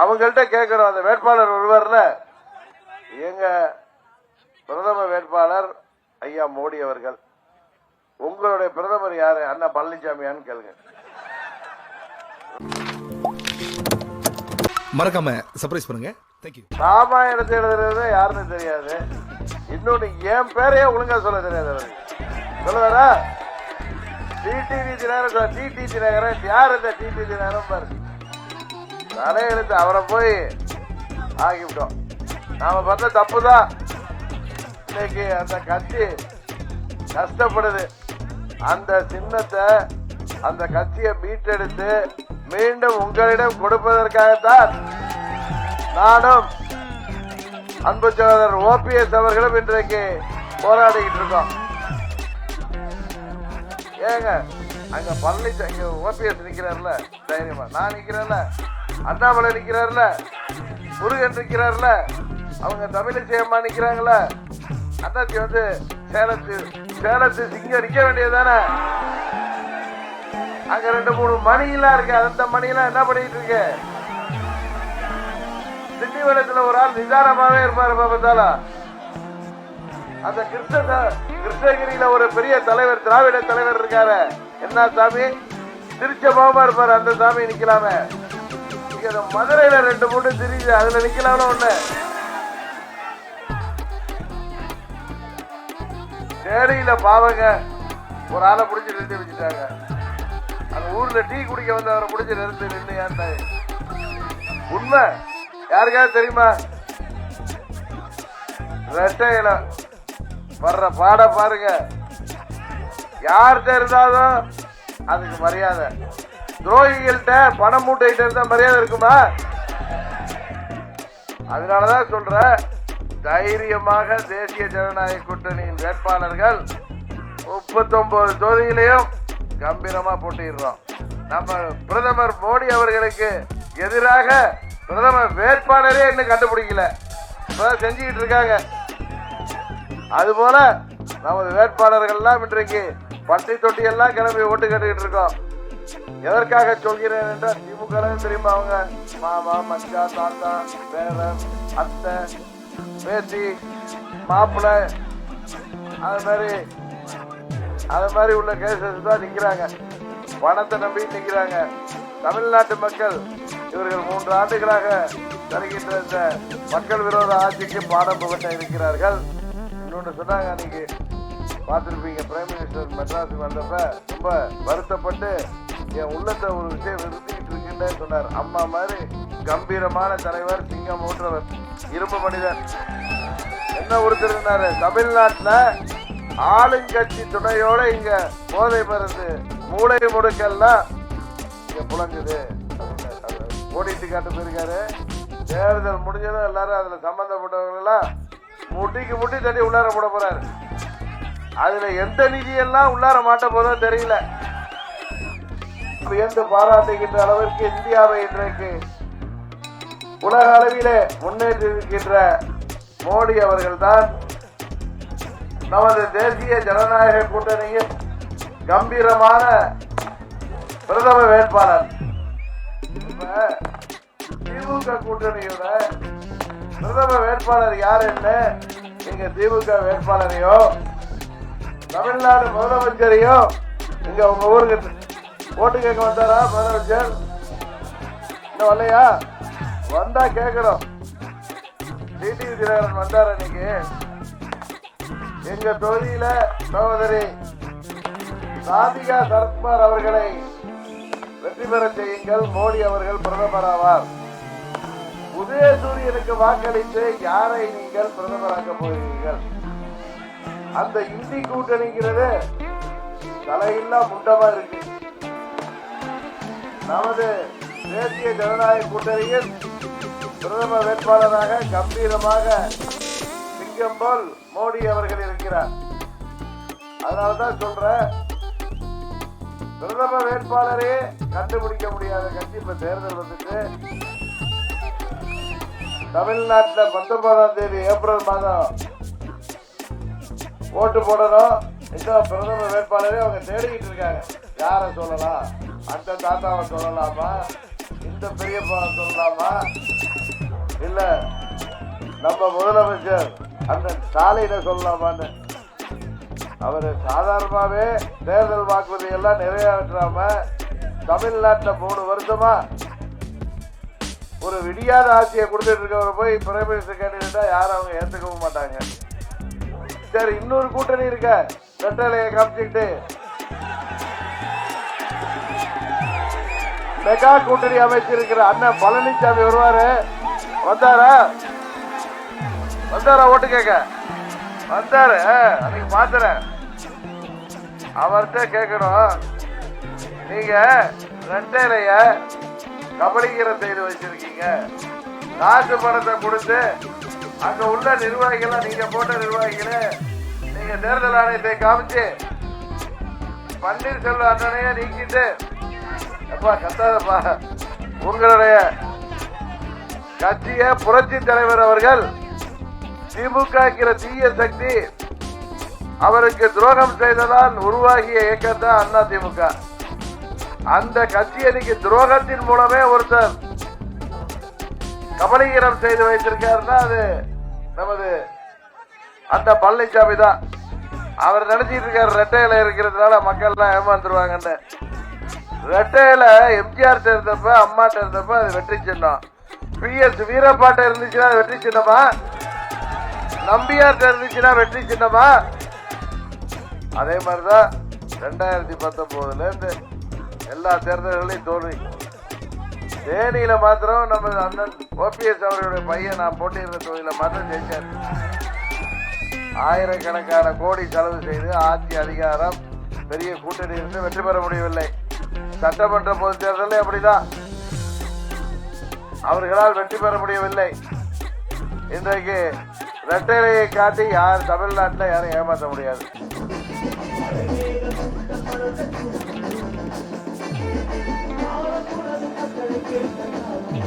அவங்கள்ட்ட கேட்கிறோம் அந்த வேட்பாளர் ஒருவர்ல. எங்க பிரதம வேட்பாளர் ஐயா மோடி அவர்கள். உங்களுடைய பிரதமர் யாரு? அண்ணா பழனிசாமியான்னு கேளுங்க. மறக்காம சர்ப்ரைஸ் பண்ணுங்க. தேங்க்யூ ராமாயணத்தை எழுதுறது யாருன்னு தெரியாது. இன்னொன்னு என் பேரையே ஒழுங்கா சொல்ல தெரியாது அவருக்கு. சொல்லுவாரா டிடிவி தினகரன் டிடி தினகரன். யார் இந்த டிடி தினகரன் பாரு. தலையெழுத்து அவரை போய் ஆகிவிட்டோம் நாம பண்ண தப்பு தான் இன்னைக்கு அந்த கட்சி கஷ்டப்படுது. அந்த சின்னத்தை அந்த கட்சியை மீட்டெடுத்து மீண்டும் உங்களிடம் கொடுப்பதற்காகத்தான் நானும் அன்பு சகோதரர் ஓபிஎஸ் அவர்களும் இன்றைக்கு போராடிக்கிட்டு இருக்கோம். ஏங்க அங்க பழனிசாமி இங்க ஓபிஎஸ் நிக்கிறார்ல தைரியமா? நான் நிக்கிறேன்ல. அண்ணாமலை நிற்கிறார்ல முருகன் நிற்கிறார்ல அவங்க தமிழிசையம்மா அம்மா அண்ணாச்சி வந்து சேலத்து சேலத்து சிங்கம் வேண்டியது தானே அங்க ரெண்டு மூணு மணியெல்லாம் இருக்கு. அந்த மணியெல்லாம் என்ன பண்ணிட்டு இருக்கு? திண்டிவனத்துல ஒரு ஆள் நிதானமாவே இருப்பாரு பார்த்தாலும் அந்த கிருஷ்ண கிருஷ்ணகிரியில ஒரு பெரிய தலைவர் திராவிட தலைவர் இருக்காரு. என்ன சாமி? திருச்சபாவமா இருப்பாரு அந்த சாமி நிக்கலாமே. இங்க மதுரையில ரெண்டு மூணு தெரியுது. அதுல நிக்கலாம்னு ஒண்ணு. சேரியில பாவங்க ஒரு ஆளை பிடிச்சி நிறுத்தி வச்சுட்டாங்க. அந்த ஊர்ல டீ குடிக்க வந்தவரை பிடிச்சி நிறுத்தி நின்று ஏன்ட்டாங்க உண்மை? யாருக்காவது தெரியுமா? ரெட்டையில வர்ற பாட பாருங்க. யார்கிட்ட இருந்தாலும் அதுக்கு மரியாதை. துரோகிகள்கிட்ட பணம் மூட்டைகிட்ட இருந்தா மரியாதை இருக்குமா? அதனாலதான் சொல்கிற தைரியமாக தேசிய ஜனநாயக கூட்டணியின் வேட்பாளர்கள் முப்பத்தொன்பது தொகுதியிலையும் கம்பீரமா போட்டிடுறோம் நம்ம பிரதமர் மோடி அவர்களுக்கு எதிராக பிரதமர் வேட்பாளரே இன்னும் கண்டுபிடிக்கல. செஞ்சுக்கிட்டு இருக்காங்க. அதுபோல நமது வேட்பாளர்கள்லாம் இன்றைக்கு பட்டி தொட்டி எல்லாம் கிளம்பி ஓட்டு கட்டுக்கிட்டு இருக்கோம். எதற்காக சொல்கிறேன் என்றால் திமுக தெரியுமா அவங்க? மாமா மச்சா தாத்தா பேரன் அத்தை பேத்தி மாப்பிள்ளை அது மாதிரி அது மாதிரி உள்ள கேசஸ் தான் நிற்கிறாங்க பணத்தை நம்பி நிற்கிறாங்க தமிழ்நாட்டு மக்கள் இவர்கள் மூன்று ஆண்டுகளாக தருகின்ற இந்த மக்கள் விரோத ஆட்சிக்கு பாடம் புகட்ட இருக்கிறார்கள். இன்னொன்று சொன்னாங்க அன்னைக்கு பார்த்துருப்பீங்க பிரைம் மினிஸ்டர் மெட்ராஸுக்கு வந்தப்ப ரொம்ப வருத்தப்பட்டு என் உள்ளத்தை ஒரு விஷயம் நிறுத்திக்கிட்டு இருக்குன்னு சொன்னார். அம்மா மாதிரி கம்பீரமான தலைவர் சிங்கம் ஊற்றவர் இரும்பு மனிதர். என்ன உறுத்திருந்தாரு தமிழ்நாட்டில் ஆளுங்கட்சி துணையோட இங்க போதை மருந்து மூளை முடுக்கெல்லாம் இங்க புழங்குது. ஓடிட்டு காட்டு போயிருக்காரு. தேர்தல் முடிஞ்சதும் எல்லாரும் அதுல சம்பந்தப்பட்டவங்கெல்லாம் முட்டிக்கு முட்டி தட்டி உள்ளார போட போறாரு. அதுல எந்த நிதியெல்லாம் உள்ளார மாட்ட போதோ தெரியல. வியந்து பாராட்டுகின்ற அளவிற்கு இந்தியாவை இன்றைக்கு உலக அளவிலே முன்னேற்றிருக்கின்ற மோடி அவர்கள்தான் நமது தேசிய ஜனநாயக கூட்டணியின் கம்பீரமான பிரதம வேட்பாளர். திமுக கூட்டணியோட பிரதம வேட்பாளர் யார் என்ன எங்க திமுக வேட்பாளரையோ தமிழ்நாடு முதலமைச்சரையோ இங்க உங்க ஊருக்கு ஓட்டு கேட்க வந்தாரா? முதலமைச்சர் இன்னும் வரலையா? வந்தா கேட்கிறோம். டிடிவி தினகரன் வந்தார் அன்னைக்கு எங்க தொகுதியில சகோதரி ராதிகா சரத்குமார் அவர்களை வெற்றி பெற செய்யுங்கள். மோடி அவர்கள் பிரதமர் ஆவார். உதயசூரியனுக்கு வாக்களித்து யாரை நீங்கள் பிரதமராக்க போகிறீர்கள்? அந்த இந்தி கூட்டணிங்கிறது தலையில்லா முண்டமா இருக்கு. நமது தேசிய ஜனநாயக கூட்டணியில் பிரதம வேட்பாளராக கம்பீரமாக சிங்கம் போல் மோடி அவர்கள் இருக்கிறார். அதனால்தான் சொல்றேன் பிரதம வேட்பாளரே கண்டுபிடிக்க முடியாத கட்சி இப்ப தேர்தல் வந்துட்டு. தமிழ்நாட்டில் பத்தொன்பதாம் தேதி ஏப்ரல் மாதம் ஓட்டு போடணும். இன்னும் பிரதம வேட்பாளரே அவங்க தேடிக்கிட்டு இருக்காங்க. யாரை சொல்லலாம்? அந்த தாத்தாவை சொல்லலாமா? இந்த பெரியப்பாவை சொல்லலாமா? இல்ல நம்ம முதலமைச்சர் அந்த ஸ்டாலினை சொல்லலாமான்னு. அவர் சாதாரணமாகவே தேர்தல் வாக்குறுதி எல்லாம் நிறைவேற்றாம தமிழ்நாட்டில் மூணு வருஷமா ஒரு விடியாத ஆட்சியை கொடுத்துட்டு இருக்கவரை போய் பிரைம் மினிஸ்டர் கேண்டிடேட்டா யாரும் அவங்க ஏற்றுக்கவும் மாட்டாங்க. சரி இன்னொரு கூட்டணி இருக்க. ரெட்டலையை காமிச்சுக்கிட்டு. மெகா கூட்டணி அமைச்சிருக்கிற அண்ணன் பழனிசாமி வருவாரு. வந்தாரா? வந்தாரா ஓட்டு கேட்க? வந்தாரு. அன்னைக்கு பாத்துறேன். அவர்கிட்ட கேட்கணும். நீங்க ரெட்டையிலைய கபடிக்கிற செய்து வச்சிருக்கீங்க. காசு பணத்தை கொடுத்து அங்க உள்ள நிர்வாகிகள் நீங்க போட்ட நிர்வாகிகளே நீங்க தேர்தல் ஆணையத்தை காமிச்சு பன்னீர்செல்வ அண்ணனையே நீக்கிட்டு அப்பா கத்தாதப்பா. உங்களுடைய கட்சிய புரட்சி தலைவர் அவர்கள் திமுக தீய சக்தி அவருக்கு துரோகம் செய்ததால் உருவாகிய இயக்கம் தான் அண்ணா திமுக. அந்த கட்சி துரோகத்தின் மூலமே ஒருத்தர் கபலீகரம் செய்து வைத்திருக்காருன்னா அது நமது அந்த பழனிசாமி தான். அவர் நினைச்சிட்டு இருக்காரு ரெட்டையில இருக்கிறதுனால மக்கள் எல்லாம் ஏமாந்துருவாங்கன்னு. ரெட்டையில எம்ஜிஆர் இருந்தப்ப அம்மாட்ட இருந்தப்ப அது வெற்றி சின்னம். பி எஸ் வீரப்பாட்ட இருந்துச்சுன்னா அது வெற்றி சின்னமா? நம்பியார் இருந்துச்சுன்னா வெற்றி சின்னமா? அதே மாதிரிதான் ரெண்டாயிரத்தி பத்தொன்பதுல இருந்து எல்லா தேர்தல்களையும் தோல்வி. தேனியில மாத்திரம் நம்ம அண்ணன் ஓபிஎஸ் அவர்களுடைய பையன் நான் போட்டியிருந்த தொகுதியில மாத்திரம் ஜெயிச்சார். ஆயிரக்கணக்கான கோடி செலவு செய்து ஆட்சி அதிகாரம் பெரிய கூட்டணி இருந்து வெற்றி பெற முடியவில்லை. சட்டமன்ற பொது தேர்தலில் அப்படிதான். அவர்களால் வெற்றி பெற முடியவில்லை. இன்றைக்கு ரெட்டையை காட்டி யார் தமிழ்நாட்டில் யாரும் ஏமாற்ற முடியாது. 你